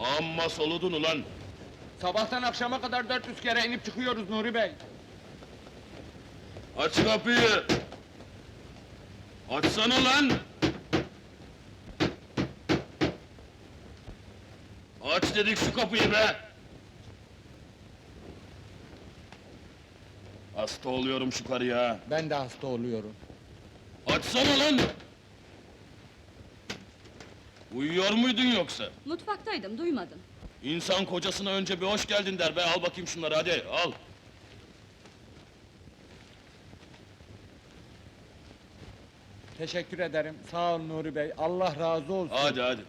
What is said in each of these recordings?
Amma soludun ulan! Sabahtan akşama kadar 400 kere inip çıkıyoruz Nuri Bey. Aç kapıyı! Açsana lan! Aç dedik şu kapıyı be! Hasta oluyorum şu karıya. Ben de hasta oluyorum. Açsana lan! Uyuyor muydun yoksa? Mutfaktaydım, duymadım. İnsan kocasına önce bir hoş geldin der be, al bakayım şunları hadi, al! Teşekkür ederim. Sağ ol Nuri Bey. Allah razı olsun. Hadi hadi!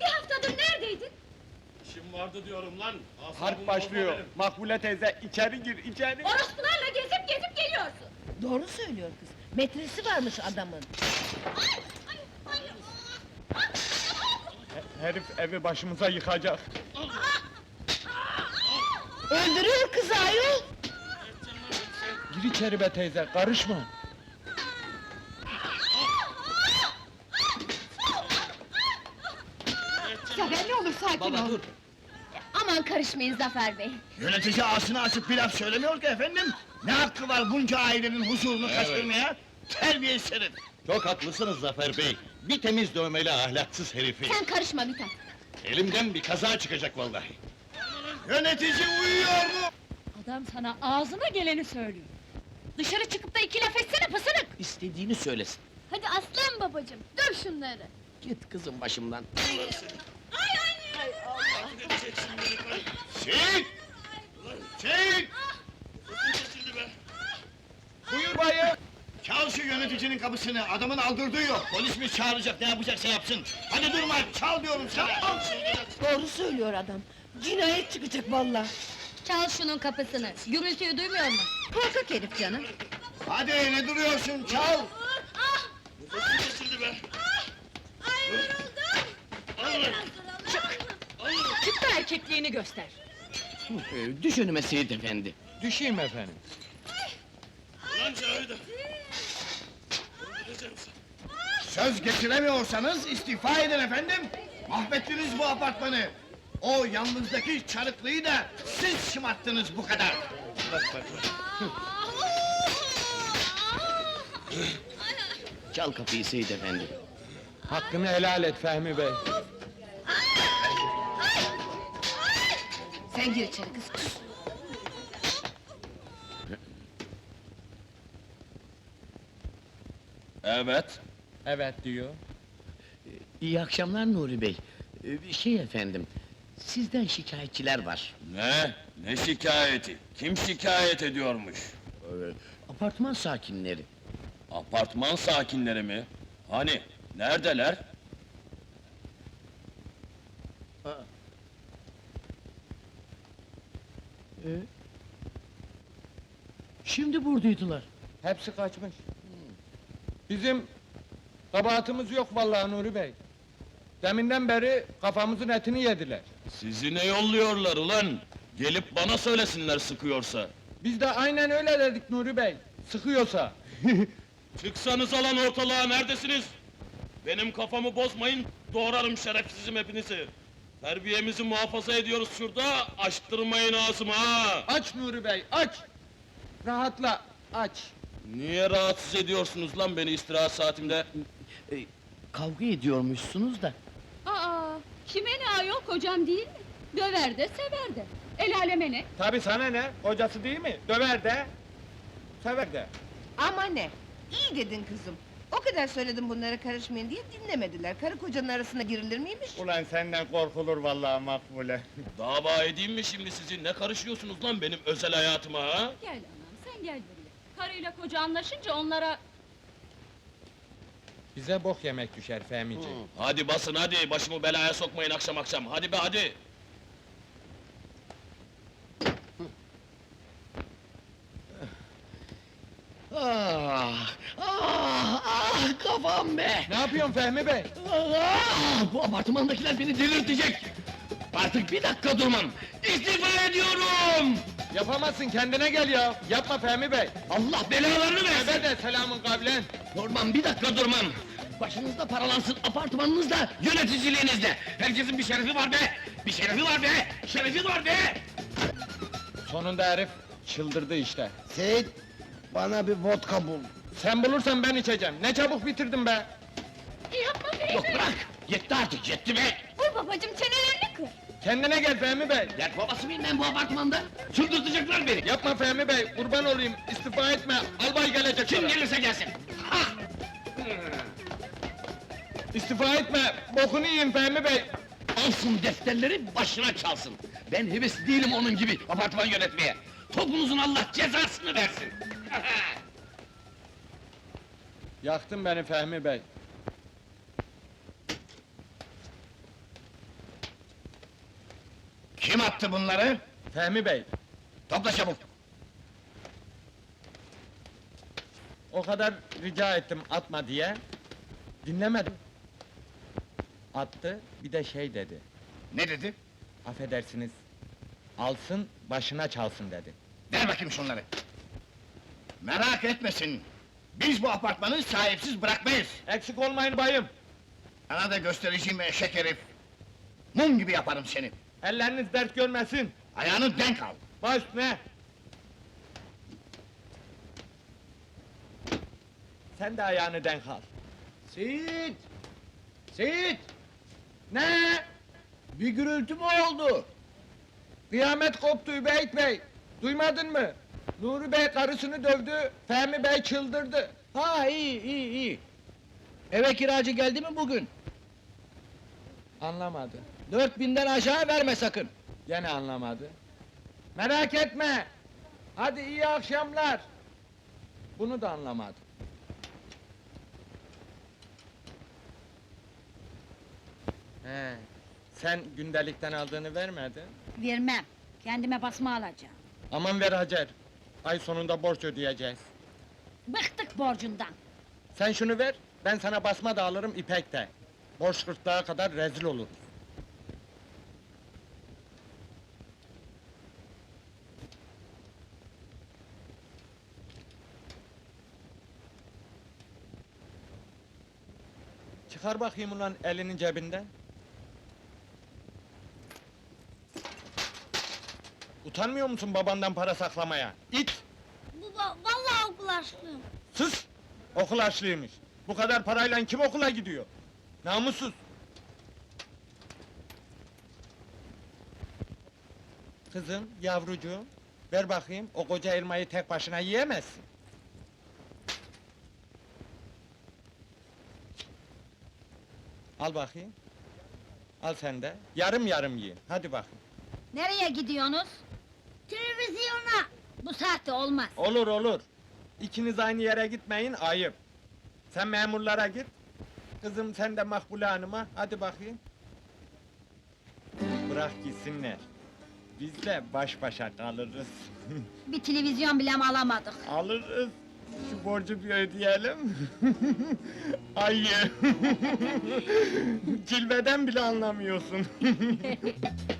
Bir haftadır neredeydin? İşim vardı diyorum lan! Asabımı Harp başlıyor. Makbule teyze içeri gir içeri. Orospularla gezip gezip geliyorsun. Doğru söylüyor kız. Metresi varmış adamın. Herif evi başımıza yıkacak. Öldürüyor kızı ayol. Gir içeri be teyze. Karışma. Zafer ne olur sakin Baba dur. Aman karışmayın Zafer Bey. Yönetici ağzını açıp bir laf söylemiyor ki efendim. Ne hakkı var bunca ailenin huzurunu kaçırmaya? Terbiyesiz herif! Çok haklısınız Zafer Bey. Bir temiz dövmeli ahlaksız herifi. Sen karışma Mithat. Elimden bir kaza çıkacak vallahi. Yönetici uyuyor mu? Adam sana ağzına geleni söylüyor. Dışarı çıkıp da iki laf etsene pısırık! İstediğini söylesin. Hadi aslan babacığım, döv şunları! Git kızım başımdan. Çek! Çek! Buyur bayım. Yöneticinin kapısını, adamın aldırdığı yok. Polis mi çağıracak, ne yapacaksa yapsın. Hadi durma, çal diyorum sana! Doğru söylüyor adam. Cinayet çıkacak vallahi. Çal şunun kapısını, gürültüyü duymuyor mu? Korkak herif canım. Hadi ne duruyorsun, çal! Çık da erkekliğini göster! Ee, düş önüme Seyit efendi. Düşeyim efendim. Ulan Söz getiremiyorsanız istifa edin efendim! Mahvettiniz bu apartmanı! O yalnızdaki çarıklıyı da siz şımarttınız bu kadar! Çal kapıyı Seyit efendi. Hakkını helal et Fehmi Bey. Sen gir içeri kız. Sus. Evet, Evet diyor. İyi akşamlar Nuri Bey. Ee, şey efendim, sizden şikayetçiler var. ne? Ne şikayeti? Kim şikayet ediyormuş? Ee, apartman sakinleri. Apartman sakinleri mi? Hani, neredeler? Ee, şimdi buradaydılar. Hepsi kaçmış. Bizim kabahatimiz yok vallahi Nuri Bey. Deminden beri kafamızın etini yediler. Sizi ne yolluyorlar ulan? Gelip bana söylesinler sıkıyorsa. Biz de aynen öyle dedik Nuri Bey. Sıkıyorsa. Çıksanız alan ortalığa neredesiniz? Benim kafamı bozmayın, doğrarım şerefsizim hepinizi. Terbiyemizi muhafaza ediyoruz şurada, açtırmayın ağzımı ha! Aç Nuri Bey, aç! Rahatla, aç! Niye rahatsız ediyorsunuz lan beni istirahat saatimde? Ee, kavga ediyormuşsunuz da. Aa, kime ne ayol, kocam değil mi? Döver de, sever de. El aleme ne? Tabi sana ne? Kocası değil mi? Döver de, sever de. Ama ne? İyi dedin kızım. O kadar söyledim bunlara karışmayın diye dinlemediler. Karı kocanın arasına girilir miymiş? Ulan senden korkulur vallahi Makbule. Dava edeyim mi şimdi sizi? Ne karışıyorsunuz lan benim özel hayatıma ha? Gel anam, sen gel. Karıyla koca anlaşınca onlara... Bize bok yemek düşer Fehmici. Hadi basın hadi, başımı belaya sokmayın akşam akşam. Hadi be hadi! Ah, ah, ah, kafam be! Ne yapıyorsun Fehmi Bey? Ah, bu apartmandakiler beni delirtecek! Artık bir dakika durmam! İstifa ediyorum! Yapamazsın, kendine gel ya! Yapma Fehmi Bey! Allah belalarını versin! Eve de selamın kavlen! Durmam, bir dakika durmam! Başınızda paralansın apartmanınızda, yöneticiliğinizde. Herkesin bir şerefi var be! Bir şerefi var be! Şerefi var be! Sonunda herif çıldırdı işte. Seyit, bana bir vodka bul. Sen bulursan ben içeceğim. Ne çabuk bitirdin be! Yapma Fehmi! Yok bırak! Yetti artık, yetti be! Vur babacım kır! Kendine gel Fehmi Bey! Dert babası mıyım ben bu apartmanda? Çıldırtacaklar beni! Yapma Fehmi Bey, kurban olayım, istifa etme, albay gelecek Kim sana. gelirse gelsin! Ha! İstifa etme, bokunu yiyin Fehmi Bey! Alsın defterleri başına çalsın! Ben heves değilim onun gibi apartman yönetmeye! Topunuzun Allah cezasını versin! Yaktın beni Fehmi Bey. Kim attı bunları? Fehmi Bey, Topla çabuk. o kadar rica ettim atma diye. Dinlemedim. Attı, bir de şey dedi. Ne dedi? Affedersiniz. Alsın, başına çalsın dedi. Ver bakayım şunları. Merak etmesin. Biz bu apartmanı sahipsiz bırakmayız. Eksik olmayın bayım. Sana da göstereceğim eşek herif. Mum gibi yaparım seni. Elleriniz dert görmesin. Ayağını denk al. Baş ne? Sen de ayağını denk al. Seyit! Seyit! Ne? Bir gürültü mü oldu? Kıyamet koptu Übeyt Bey. Duymadın mı? Nuri Bey karısını dövdü, Fehmi Bey çıldırdı. Ha iyi iyi iyi. Eve kiracı geldi mi bugün? Anlamadı. Dört binden aşağı verme sakın. Gene anlamadı. Merak etme. Hadi iyi akşamlar. Bunu da anlamadı. He, sen gündelikten aldığını vermedin. Vermem, kendime basma alacağım. Aman ver Hacer. Ay sonunda borç ödeyeceğiz. Bıktık borcundan. Sen şunu ver, ben sana basma da alırım ipek de. Borç gırtlağa kadar rezil oluruz. Çıkar bakayım ulan elinin cebinden. Utanmıyor musun babandan para saklamaya? İt! Baba, vallahi okul açtım. Sus! Okul açlıymış. Bu kadar parayla kim okula gidiyor? Namussuz! Kızım, yavrucuğum, ver bakayım, o koca elmayı tek başına yiyemezsin. Al bakayım. Al sen de. Yarım yarım yiyin. Hadi bakayım. Nereye gidiyorsunuz? Televizyona. Bu saatte olmaz. Olur olur. İkiniz aynı yere gitmeyin, ayıp. Sen memurlara git. Kızım sen de Makbule Hanım'a, hadi bakayım. Bırak gitsinler. Biz de baş başa kalırız. Bir televizyon bile alamadık. alırız. Şu borcu bir ödeyelim. Ayı. Cilveden bile anlamıyorsun.